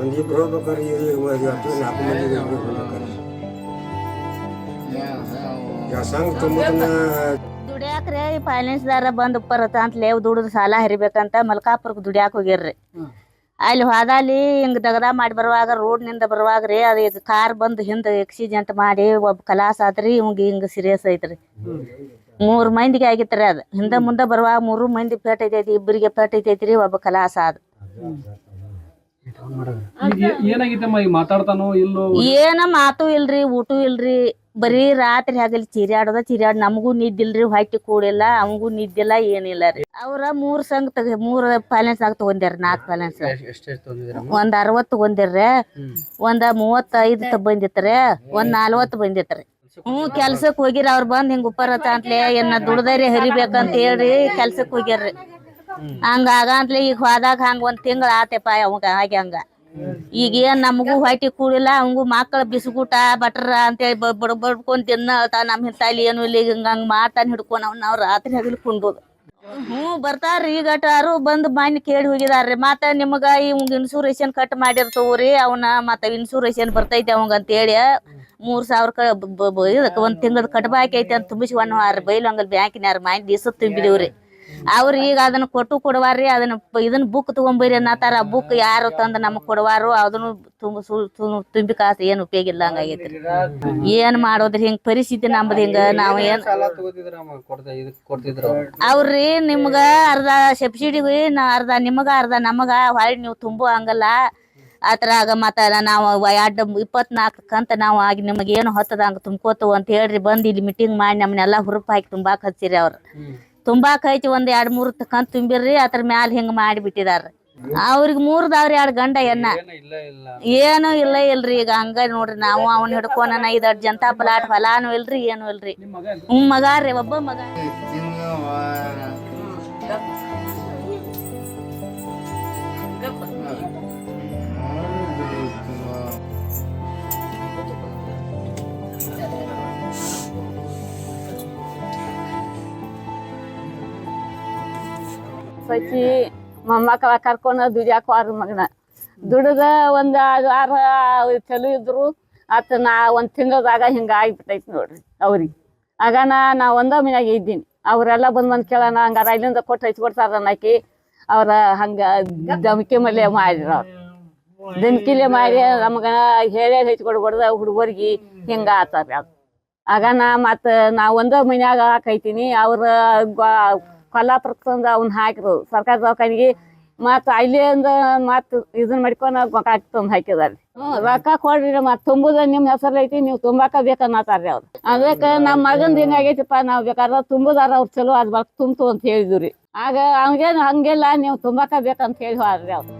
ಒಂದ್ ಇಬ್ರು ಹೋಗ್ಬೇಕಾರೆ ಇವತ್ತು ನಾಲ್ಕು ಮಂದಿ ಹೋಗ್ಬೇಕಾರೆ ಈಗ ಸಂಘ ತುಂಬದನ್ನ ದುಡ್ಯಾಕ್ರೆ ಈ ಫೈನಾನ್ಸ್ದಾರ ಬಂದು ಬರತ್ತ ಅಂತ ಲೇವ್ ದುಡಿದು ಸಾಲ ಹರಿಬೇಕಂತ ಮಲ್ಕಾಪುರಕ್ಕೆ ದುಡಿಯಾಕ ಹೋಗಿರ್ರಿ ಅಲ್ಲಿ ಹೋದಲ್ಲಿ ಹಿಂಗೆ ದಗದ ಮಾಡಿ ಬರುವಾಗ ರೋಡ್ನಿಂದ ಬರುವಾಗ ರೀ ಅದು ಈಗ ಕಾರ್ ಬಂದು ಹಿಂದೆ ಆಕ್ಸಿಡೆಂಟ್ ಮಾಡಿ ಒಬ್ಬ ಕಲಾಸ್ ಆದ್ರಿ ಇವಂಗೆ ಹಿಂಗೆ ಸೀರಿಯಸ್ ಐತ್ರಿ. ಮೂರು ಮಂದಿಗೆ ಆಗಿತ್ರಿ ಅದು. ಹಿಂದೆ ಮುಂದೆ ಬರುವಾಗ ಮೂರು ಮಂದಿ ಪೇಟ್ ಐತೈತಿ ಇಬ್ಬರಿಗೆ ಪೇಟ್ ಐತೈತ್ರಿ ಒಬ್ಬ ಕಲಾಸ್ ಏ- ಏನಾಗಿತ್ತಮ್ಮ ಈಗ ಮಾತಾಡ್ತಾನೋ ಇಲ್ಲೋ? ಏನ ಮಾತು ಇಲ್ರಿ ಊಟ ಇಲ್ರಿ. ಬರೀ ರಾತ್ರಿ ಹಗಲಿ ಚೀರ್ಯಾಡೋದ ಚಿರ್ಯಾಡ್ ನಮಗೂ ನಿದ್ದಿಲ್ರಿ ಹೊಟ್ಟಿ ಕೂಡಿಲ್ಲ ಅವಂಗೂ ನಿದ್ದಿಲ್ಲ ಏನಿಲ್ಲ ರೀ. ಅವ್ರ ಮೂರ್ ಸಂಘ ತಗ ಮೂರ್ ಪ್ಯಾಲೆನ್ಸ್ ಆಗ ತಗೊಂಡ್ಯಾರ ನಾಲ್ಕು ಪ್ಯಾಲೆನ್ಸ್ ಒಂದ್ ಅರವತ್ತು ತಗೊಂಡಿರ್ರಿ ಒಂದ ಮೂವತ್ತೈದು ತ ಬಂದಿತ್ರಿ. ಒಂದ್ ನಲ್ವತ್ತು ಬಂದಿತ್ರಿ. ಹ್ಮ್ ಕೆಲ್ಸಕ್ ಹೋಗಿರ ಅವ್ರ ಬಂದ್ ಹಿಂಗ ಉಪ್ಪರ ಅಂತಲೇ ಏನ ದುಡ್ದರಿ ಹರಿಬೇಕಂತ ಹೇಳ್ರಿ ಕೆಲ್ಸಕ್ ಹೋಗ್ಯಾರ್ರಿ. ಹಂಗ ಆಗಂತ್ಲೆ ಈಗ ಹೋದಾಗ ಹಂಗ ಒಂದ್ ತಿಂಗಳ ಆತಪ್ಪ ಅವಂಗ ಹಾಗೆ ಹಂಗ. ಈಗ ಏನ್ ನಮಗೂ ಹೊಟ್ಟಿ ಕೂಡಿಲ್ಲ, ಅವಂಗೂ ಮಕ್ಕಳ ಬಿಸ್ಕೂಟ, ಬಟ್ರ ಅಂತೇಳಿ ಬಡ ಬಡ್ಕೊಂಡ್ ತಿನ್ನ ನಮ್ ಹಿಂತಾಲಿ ಏನು ಇಲ್ಲ, ಈಗ ಹಂಗ ಮಾಡ್ತಾನೆ ಹಿಡ್ಕೊಂಡ್ ಅವ್ನ ನಾವ್ ರಾತ್ರಿ ಹಗಲು ಕುಂಡೋದು ಹ್ಞೂ ಬರ್ತಾರ್ರಿ ಈಗ ಅಟಾರು ಬಂದ್ ಮನೆ ಕೇಳಿ ಹೋಗಿದಾರ್ರಿ, ಮತ್ತ ನಿಮಗ ಇವಂಗ ಇನ್ಸೂರೇಷನ್ ಕಟ್ ಮಾಡಿರ್ತವ್ರಿ, ಅವನ ಮತ್ತ ಇನ್ಸೂರೇಷನ್ ಬರ್ತೈತಿ ಅವಂಗ ಅಂತ ಹೇಳಿ ಮೂರ್ ಸಾವಿರ ಇದಕ್ಕ ಒಂದ್ ತಿಂಗಳದ ಕಟ್ಬಾಕೈತಿ ಅಂತ ತುಂಬಿಸ್ಕೊಂಡ್ ಹಾರ ಬೈಲು ಹಂಗಲ್ ಬ್ಯಾಂಕಿನ ಮನೆ ದಿವಸ ತುಂಬಿದಿವ್ರಿ. ಅವ್ರ ಈಗ ಅದನ್ನ ಕೊಟ್ಟು ಕೊಡವಾರ್ರಿ ಅದನ್ನ ಇದನ್ನ ಬುಕ್ ತಗೊಂಬರಿ ಅನ್ನತಾರ ಬುಕ್ ಯಾರು ತಂದು ನಮಗ್ ಕೊಡವಾರು ಅದನ್ನು ತುಂಬ ತುಂಬಿ ಕಾಸು ಏನು ಉಪಯೋಗ ಇಲ್ಲ ಹಂಗಾಗೈತ್ರಿ ಏನ್ ಮಾಡೋದ್ರಿ ಹಿಂಗ್ ಪರಿಸ್ಥಿತಿ ನಮ್ದ ಹಿಂಗ ನಾವ್ ಏನ್ ಅವ್ರಿ? ನಿಮ್ಗ ಅರ್ಧ ಸಬ್ಸಿಡಿ ನಾ ಅರ್ಧ ನಿಮಗ ಅರ್ಧ ನಮಗ ಹೊಳ್ಳಿ ನೀವು ತುಂಬು ಹಂಗಲ್ಲ. ಅದ್ರಾಗ ಮತ್ತ ನಾವು ಎರಡು ಇಪ್ಪತ್ನಾಲ್ಕು ಕಂತ ನಾವು ಆಗಿ ನಿಮಗೆ ಏನು ಹೊತ್ತದ ಹಂಗ ತುಂಬ್ಕೋತು ಅಂತ ಹೇಳ್ರಿ ಬಂದ್ ಇಲ್ಲಿ ಮೀಟಿಂಗ್ ಮಾಡಿ ನಮ್ಮನ್ನೆಲ್ಲ ಹುರುಪ್ ಹಾಕಿ ತುಂಬಾಕ್ ಹಚ್ಚಿರಿ ಅವ್ರು. ತುಂಬಾಕ್ ಕೈತಿ ಒಂದ್ ಎರಡ್ ಮೂರ್ ಕಂತ್ ತುಂಬಿರ್ರಿ, ಅದ್ರ ಮ್ಯಾಲ ಹಿಂಗ್ ಮಾಡಿ ಬಿಟ್ಟಿದಾರ ಅವ್ರಿಗೆ ಮೂರ್ದಾವ್ರಿ ಎರಡ್ ಗಂಡ ಎನ್ನ. ಏನೂ ಇಲ್ಲ ಇಲ್ರಿ ಈಗ ಹಂಗ ನೋಡ್ರಿ ನಾವು ಅವನ್ ಹಿಡ್ಕೊನ ಐದ್ ಜನತಾ ಪ್ಲಾಟ್ ಫಲಾನು ಇಲ್ರಿ, ಏನು ಇಲ್ರಿ? ಹ್ಮ್ ಮಗ ರೀ ಒಬ್ಬ ಮಗ. ಸಚಿ ಮೊಮ್ಮಕ್ಕಳ ಕರ್ಕೊಂಡು ದುಡಿಯಾಕ ಹೋರ ಮಗನ. ದುಡಿದ ಒಂದ್ ಅದು ವಾರ ಚಲೋ ಇದ್ರು, ಆತ ನಾ ಒಂದ್ ತಿಂಗಳದಾಗ ಹಿಂಗ ಆಗಿಬಿಟ್ಟೈತಿ ನೋಡ್ರಿ ಅವ್ರಿಗೆ. ಆಗ ನಾ ಒಂದ ಮನ್ಯಾಗ ಇದ್ದೀನಿ. ಅವರೆಲ್ಲ ಬಂದ್ ಬಂದ್ ಕೇಳೋಣ, ಹಂಗಾರ ಇಲ್ಲಿಂದ ಕೊಟ್ಟು ಹಚ್ಕೊಡ್ತಾರ ಕೊಡ್ತಾರ ಅನ್ನಕಿ ಅವ್ರ ಹಂಗ ದಮಕಿ ಮಲೆ ಮಾಡಿರ ಅವ್ರು. ದಮಕಿಲೆ ಮಾಡಿ ನಮಗ ಹೇಳಿ ಹೆಚ್ಚಿಕೊಡ್ಬಾರ್ದ ಹುಡುಗರಿಗೆ, ಹಿಂಗ ಆತಾರ ಆಗ ನಾ ಮತ್ತ ನಾ ಒಂದ ಮನ್ಯಾಗ ಹಾಕೈತೀನಿ ಅವ್ರ ಕೊಲ್ಲಾಪುರಕ್ಕೆ ತಂದು ಅವ್ನ ಹಾಕಿರು ಸರ್ಕಾರಿ ದವಾಖಾನಿಗೆ ಮತ್ತು ಅಲ್ಲಿಂದ ಮತ್ತು ಇದನ್ನ ಮಾಡ್ಕೊಂಡು ಗೋಕಾಕ್ ತಂದು ಹಾಕಿದಾರೆ. ಹ್ಞೂ ರೊಕ್ಕ ಕೊಡ್ರಿ ಮತ್ತು ತುಂಬುದ ನಿಮ್ಮ ಹೆಸರು ಐತಿ ನೀವು ತುಂಬಾಕ ಬೇಕನ್ನತಾರ್ರಿ ಅವ್ರು. ಅದಕ್ಕೆ ನಮ್ಮ ಮಗಂದು ಹಿಂಗಾಗೈತಿಪ್ಪ ನಾವು ಬೇಕಾದ್ರೆ ತುಂಬುದಾರ ಅವ್ರು ಚಲೋ ಅದು ಬರ್ ತುಂಬ್ತು ಅಂತ ಹೇಳಿದ್ವಿ ರೀ. ಆಗ ಅವ್ಗೇನು ಹಂಗಿಲ್ಲ ನೀವು ತುಂಬಾಕ ಬೇಕಂತ ಹೇಳಿ ಹೋದ್ರಿ ಅವ್ರು.